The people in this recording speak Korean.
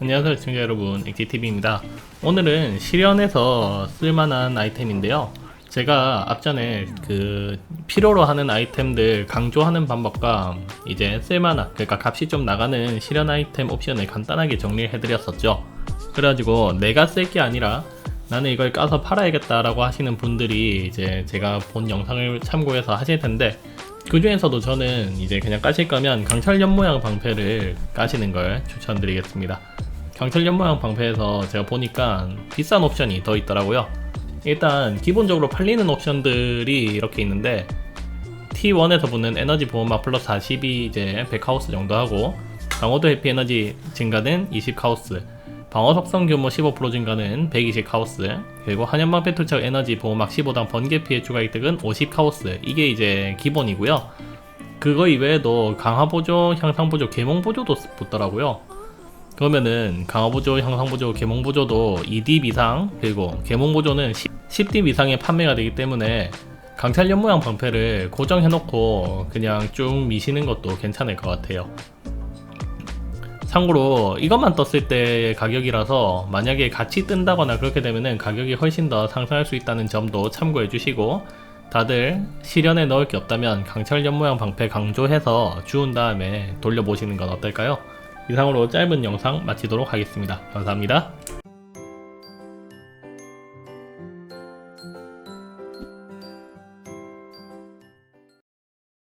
안녕하세요 시청자 여러분. 엑지TV입니다. 오늘은 실현에서 쓸만한 아이템인데요. 제가 앞전에 그 필요로 하는 아이템들 강조하는 방법과 이제 쓸만한 그러니까 값이 좀 나가는 실현 아이템 옵션을 간단하게 정리를 해드렸었죠. 그래가지고 내가 쓸 게 아니라 나는 이걸 까서 팔아야겠다 라고 하시는 분들이 이제 제가 본 영상을 참고해서 하실 텐데 그 중에서도 저는 이제 그냥 까실 거면 강철 연 모양 방패를 까시는 걸 추천드리겠습니다. 강철연 모양 방패에서 제가 보니까 비싼 옵션이 더 있더라고요. 일단 기본적으로 팔리는 옵션들이 이렇게 있는데 T1에서 붙는 에너지 보호막 플러스 40이 이제 100하우스 정도 하고 강호도 해피 에너지 증가는 20하우스 방어 속성 규모 15% 증가는 120하우스 그리고 한연방패 투척 에너지 보호막 15당 번개 피해 추가 획득은 50하우스. 이게 이제 기본이고요. 그거 이외에도 강화 보조, 향상 보조, 계몽 보조도 붙더라고요 그러면은 강화 보조, 향상 보조, 계몽 보조도 2딥 이상 그리고 계몽 보조는 10, 딥 이상의 판매가 되기 때문에 강찰연 모양 방패를 고정해놓고 그냥 쭉 미시는 것도 괜찮을 것 같아요. 참고로 이것만 떴을 때의 가격이라서 만약에 같이 뜬다거나 그렇게 되면은 가격이 훨씬 더 상승할 수 있다는 점도 참고해 주시고 다들 실현에 넣을 게 없다면 강철 연모양 방패 강조해서 주운 다음에 돌려보시는 건 어떨까요? 이상으로 짧은 영상 마치도록 하겠습니다. 감사합니다.